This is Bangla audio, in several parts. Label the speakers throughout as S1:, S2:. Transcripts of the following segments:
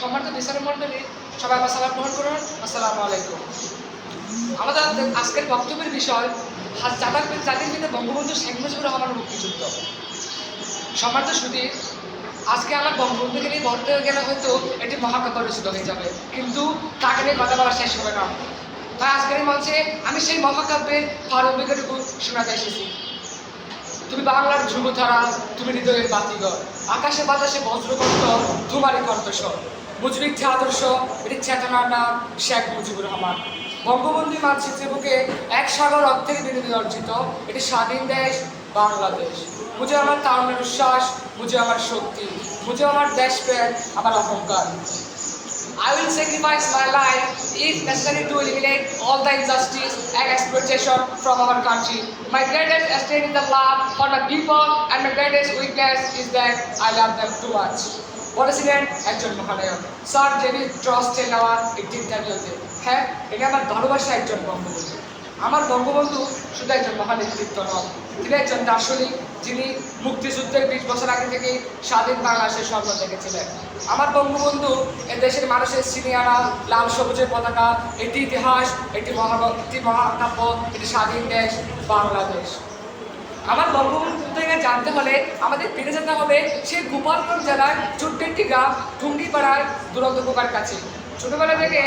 S1: সম্মানিত বিচারক মন্ডলী সবাই আমার গ্রহণ করুন। আসসালামু আলাইকুম। আমাদের আজকের বক্তব্যের বিষয় জাতির জাতির বঙ্গবন্ধু শেখ মুজিবুর রহমানের মুক্তিযুদ্ধ। সম্মানিত সুদী আজকে আমার বঙ্গবন্ধুকে নিয়ে বলতে গেলে হয়তো এটি মহাকাব্য রচিত হয়ে যাবে, কিন্তু তাকে নিয়ে কথা বলা শেষ হবে না। তাই আজকের মঞ্চে আমি সেই মহাকাব্যের প্রারম্ভিকটুকু শোনাতে এসেছি। তুমি বাংলার ধ্রুবধারা, তুমি হৃদয়ের বাতিঘর, আকাশে বাতাসে বজ্রকণ্ঠ তোমারই কণ্ঠস্বর মুজিবিক যে আদর্শ চেতনার নাম শেখ মুজিবুর রহমান বঙ্গবন্ধু মানচিত্রে এক সাগর অর্থের বিরোধী অর্জিত এটি স্বাধীন দেশ বাংলাদেশ বুঝে আমার তারুণের উচ্ছ্বাস বুঝে আমার শক্তি বুঝে আমার দেশপ্রেম আমার অহংকার I will sacrifice my life if necessary to eliminate all the injustice and exploitation from our country. My greatest strength is the love for my people and my greatest weakness is that I love them too much. বলেছিলেন একজন মহানায়ক। স্যার জেবি ট্রাস্টে নেওয়া একটি ইন্টারভিউতে হ্যাঁ এটা আমার ভালোবাসা একজন বঙ্গবন্ধু। আমার বঙ্গবন্ধু শুধু একজন মহান নেতৃত্ব নন, তিনি একজন দার্শনিক যিনি মুক্তিযুদ্ধের বিশ বছর আগে থেকে স্বাধীন বাংলাদেশের স্বপ্ন দেখেছিলেন। আমার বঙ্গবন্ধু এ দেশের মানুষের সিনিয়ারা লাল সবুজের পতাকা, এটি ইতিহাস একটি মহা একটি মহাকাব্য, এটি স্বাধীন দেশ, বাংলাদেশ। আমার বঙ্গবন্ধু থেকে জানতে হলে আমাদের ফিরে যেতে হবে সেই গোপালগঞ্জ জেলার ছোট্ট একটি গ্রাম ঠুঙ্গিপাড়ার দুরন্ত পোকার কাছে। ছোটোবেলা থেকে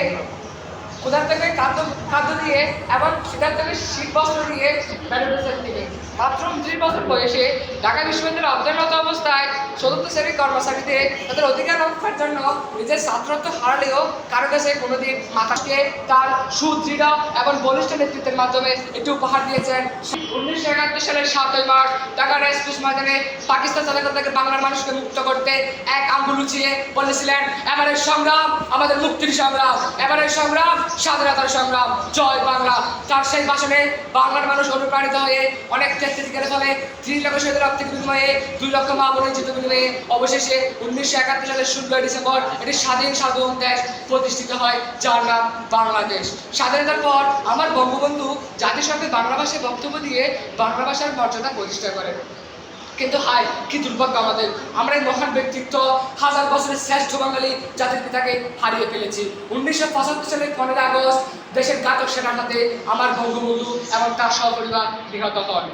S1: কোথার থেকে খাদ্য খাদ্য দিয়ে এবং সেখান থেকে শীত বস্ত্র দিয়ে বেড়ে থেকে মাত্র উনত্রিশ বছর বয়সে ঢাকা বিশ্ববিদ্যালয়ের অধ্যয়নরত অবস্থায় চতুর্থ শ্রেণির কর্মচারীতে তাদের অধিকার রক্ষার জন্য নিজের ছাত্রত্ব হারালেও কারও কাছে কোনোদিন মাথাকে তার সুদৃঢ় এবং বলিষ্ঠ নেতৃত্বের মাধ্যমে একটি উপহার দিয়েছেন। উনিশশো একাত্তর সালের সাতই মার্চ ঢাকার এক্সপ্রেস ময়দানে পাকিস্তান চালাতে থেকে বাংলার মানুষকে মুক্ত করতে এক আঙ্গুল উঁচিয়ে বলেছিলেন, এবারের সংগ্রাম আমাদের মুক্তির সংগ্রাম, এবারের সংগ্রাম স্বাধীনতার সংগ্রাম, জয় বাংলা। তার সেই ভাষণে বাংলার মানুষ অনুপ্রাণিত হয়ে অনেক হয় স্বাধীনতার পর আমার বঙ্গবন্ধু জাতিসংঘে বাংলা ভাষায় বক্তব্য দিয়ে বাংলা ভাষার মর্যাদা প্রতিষ্ঠা করেন। কিন্তু হাই কি দুর্ভাগ্য আমাদের। আমরা এই মহান ব্যক্তিত্ব, হাজার বছরের শ্রেষ্ঠ বাঙালি জাতির পিতাকে হারিয়ে ফেলেছি। উনিশশো পঁচাত্তর সালের পনেরো আগস্ট দেশের ঘাতক সেনার হাতে আমার বঙ্গবন্ধু এবং তার সহপরিবার নিহত হন।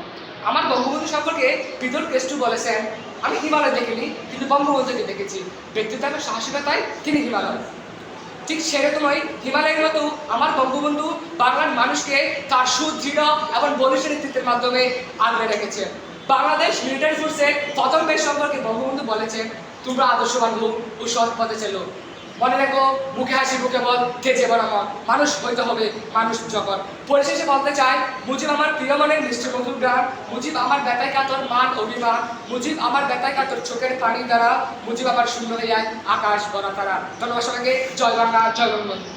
S1: আমার বঙ্গবন্ধু সম্পর্কে বিদুল কেষ্টু বলেছেন আমি হিমালয় দেখিনি, কিন্তু বঙ্গবন্ধুকে দেখেছি। ব্যক্তিত্ব এবং সাহসিকতায় তিনি হিমালয়। ঠিক সেরকমই হিমালয়ের মতো আমার বঙ্গবন্ধু বাংলার মানুষকে তার সুদৃঢ় এবং বলিষ্ঠ নেতৃত্বের মাধ্যমে আগলে রেখেছে। বাংলাদেশ মিলিটারি ফোর্সের প্রথম বেশ সম্পর্কে বঙ্গবন্ধু বলেছেন, তোমরা আদর্শবান হোক ও সৎ পথে চলো। মনে রাখো, মুখে হাসি, মুখে বল, কে যে বরাবর মানুষ হইতে হবে, মানুষ জগত পরিশেষে বলতে চাই, মুজিব আমার প্রিয় মনের মিষ্টি বন্ধুর গান, মুজিব আমার ব্যথায় কাতর মান অভিমান, মুজিব আমার ব্যথায় কাতর চোখের পানি দ্বারা, মুজিব আমার শূন্য যায় আকাশ বড় তারা। ধন্যবাদ সবাইকে, জয় বাংলা, জয় বঙ্গবন্ধু।